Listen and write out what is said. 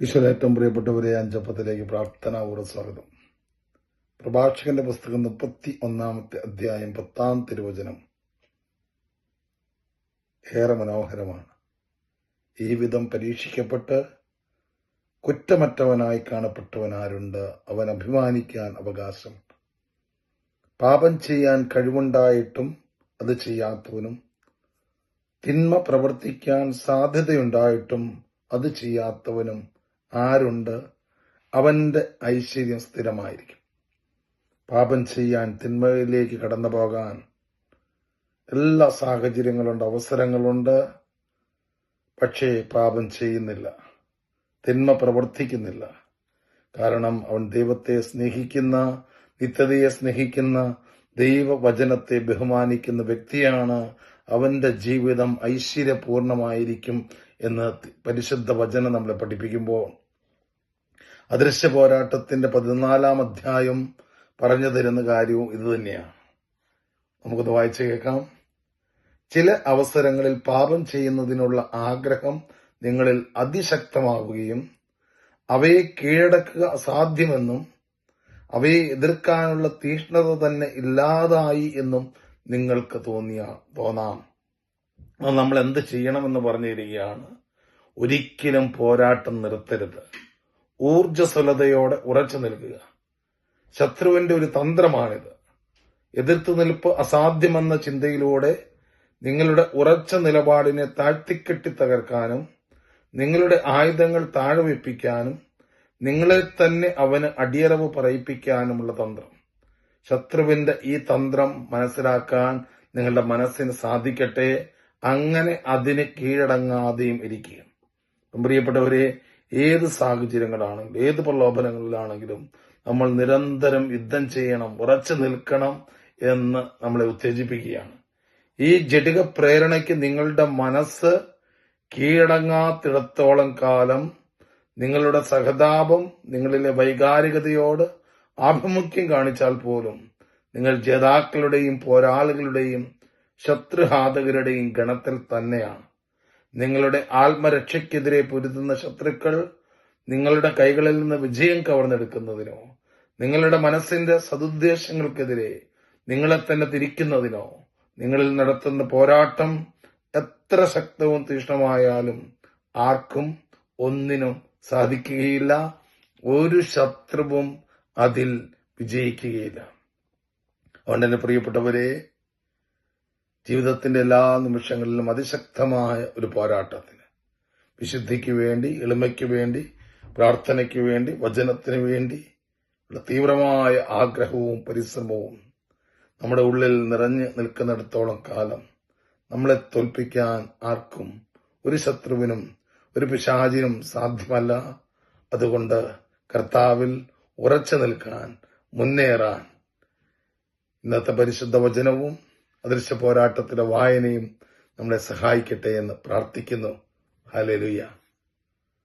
ഈശ്വര ഏറ്റവും പ്രിയപ്പെട്ടവരെ അഞ്ചപ്പത്തിലേക്ക് പ്രാർത്ഥനാപൂർവ സ്വാഗതം. പ്രഭാഷകന്റെ പുസ്തകം മുപ്പത്തി ഒന്നാമത്തെ അധ്യായം പത്താം തിരുവചനം ഏറെ മനോഹരമാണ്. ഈ വിധം പരീക്ഷിക്കപ്പെട്ട് കുറ്റമറ്റവനായി കാണപ്പെട്ടവനാരുണ്ട് അവൻ അഭിമാനിക്കാൻ അവകാശം. പാപം ചെയ്യാൻ കഴിവുണ്ടായിട്ടും അത് ചെയ്യാത്തവനും തിന്മ പ്രവർത്തിക്കാൻ സാധ്യതയുണ്ടായിട്ടും അത് ചെയ്യാത്തവനും ആരുണ്ട്? അവന്റെ ഐശ്വര്യം സ്ഥിരമായിരിക്കും. പാപം ചെയ്യാൻ തിന്മയിലേക്ക് കടന്നു പോകാൻ എല്ലാ സാഹചര്യങ്ങളുണ്ട് അവസരങ്ങളുണ്ട്. പക്ഷേ പാപം ചെയ്യുന്നില്ല തിന്മ പ്രവർത്തിക്കുന്നില്ല. കാരണം അവൻ ദൈവത്തെ സ്നേഹിക്കുന്ന നിത്യതയെ സ്നേഹിക്കുന്ന ദൈവവചനത്തെ ബഹുമാനിക്കുന്ന വ്യക്തിയാണ് അവന്റെ ജീവിതം ഐശ്വര്യപൂർണമായിരിക്കും എന്ന് പരിശുദ്ധ വചനം നമ്മളെ പഠിപ്പിക്കുമ്പോൾ അദൃശ്യ പോരാട്ടത്തിന്റെ പതിനാലാം അധ്യായം പറഞ്ഞു തരുന്ന കാര്യവും ഇത് തന്നെയാണ്. നമുക്കത് വായിച്ചു കേൾക്കാം. ചില അവസരങ്ങളിൽ പാപം ചെയ്യുന്നതിനുള്ള ആഗ്രഹം നിങ്ങളിൽ അതിശക്തമാവുകയും അവയെ കീഴടക്കുക അസാധ്യമെന്നും അവയെ എതിർക്കാനുള്ള തീഷ്ണത തന്നെ ഇല്ലാതായി എന്നും നിങ്ങൾക്ക് തോന്നിയ തോന്നാം. അത് നമ്മൾ എന്ത് ചെയ്യണമെന്ന് പറഞ്ഞിരിക്കുകയാണ്. ഒരിക്കലും പോരാട്ടം നിർത്തരുത്. ഊർജസ്വലതയോടെ ഉറച്ചു നിൽക്കുക. ശത്രുവിന്റെ ഒരു തന്ത്രമാണിത്. എതിർത്തു നിൽപ്പ് അസാധ്യമെന്ന ചിന്തയിലൂടെ നിങ്ങളുടെ ഉറച്ച നിലപാടിനെ താഴ്ത്തിക്കെട്ടി തകർക്കാനും നിങ്ങളുടെ ആയുധങ്ങൾ താഴെ വെപ്പിക്കാനും നിങ്ങളെ തന്നെ അവന് അടിയറവ് പറയിപ്പിക്കാനുമുള്ള തന്ത്രം. ശത്രുവിന്റെ ഈ തന്ത്രം മനസ്സിലാക്കാൻ നിങ്ങളുടെ മനസ്സിന് സാധിക്കട്ടെ. അങ്ങനെ അതിന് കീഴടങ്ങാതെയും ഇരിക്കുക പ്രിയപ്പെട്ടവരെ ഏത് സാഹചര്യങ്ങളാണെങ്കിലും ഏത് പ്രലോഭനങ്ങളിലാണെങ്കിലും നമ്മൾ നിരന്തരം യുദ്ധം ചെയ്യണം ഉറച്ചു നിൽക്കണം എന്ന് നമ്മളെ ഉത്തേജിപ്പിക്കുകയാണ്. ഈ ജടിക പ്രേരണയ്ക്ക് നിങ്ങളുടെ മനസ്സ് കീഴടങ്ങാത്തിടത്തോളം കാലം നിങ്ങളുടെ സഹതാപം നിങ്ങളിലെ വൈകാരികതയോട് ആഭിമുഖ്യം കാണിച്ചാൽ പോലും നിങ്ങൾ ജേതാക്കളുടെയും പോരാളികളുടെയും ശത്രുഘാതകരുടെയും ഗണത്തിൽ തന്നെയാണ്. നിങ്ങളുടെ ആത്മരക്ഷയ്ക്കെതിരെ പൊരുതുന്ന ശത്രുക്കൾ നിങ്ങളുടെ കൈകളിൽ നിന്ന് വിജയം കവർന്നെടുക്കുന്നതിനോ നിങ്ങളുടെ മനസ്സിന്റെ സതുദ്ദേശങ്ങൾക്കെതിരെ നിങ്ങളെ തന്നെ തിരിക്കുന്നതിനോ നിങ്ങളിൽ നടത്തുന്ന പോരാട്ടം എത്ര ശക്തവും തീഷ്ണമായാലും ആർക്കും ഒന്നിനും സാധിക്കുകയില്ല. ഒരു ശത്രുവും അതിൽ വിജയിക്കുകയില്ല. അതുകൊണ്ട് തന്നെ പ്രിയപ്പെട്ടവരെ ജീവിതത്തിന്റെ എല്ലാ നിമിഷങ്ങളിലും അതിശക്തമായ ഒരു പോരാട്ടത്തിന് വിശുദ്ധിക്ക് വേണ്ടി എളിമയ്ക്ക് വേണ്ടി പ്രാർത്ഥനയ്ക്ക് വേണ്ടി വചനത്തിന് വേണ്ടി ഉള്ള തീവ്രമായ ആഗ്രഹവും പരിശ്രമവും നമ്മുടെ ഉള്ളിൽ നിറഞ്ഞു നിൽക്കുന്നിടത്തോളം കാലം നമ്മളെ തോൽപ്പിക്കാൻ ആർക്കും ഒരു ശത്രുവിനും ഒരു പിശാചിനും സാധ്യമല്ല. അതുകൊണ്ട് കർത്താവിൽ ഉറച്ചു നിൽക്കാൻ മുന്നേറാൻ. ഇന്നത്തെ പരിശുദ്ധ വചനവും അദൃശ്യ പോരാട്ടത്തിലെ വായനയും നമ്മളെ സഹായിക്കട്ടെ എന്ന് പ്രാർത്ഥിക്കുന്നു. ഹലലുയ്യ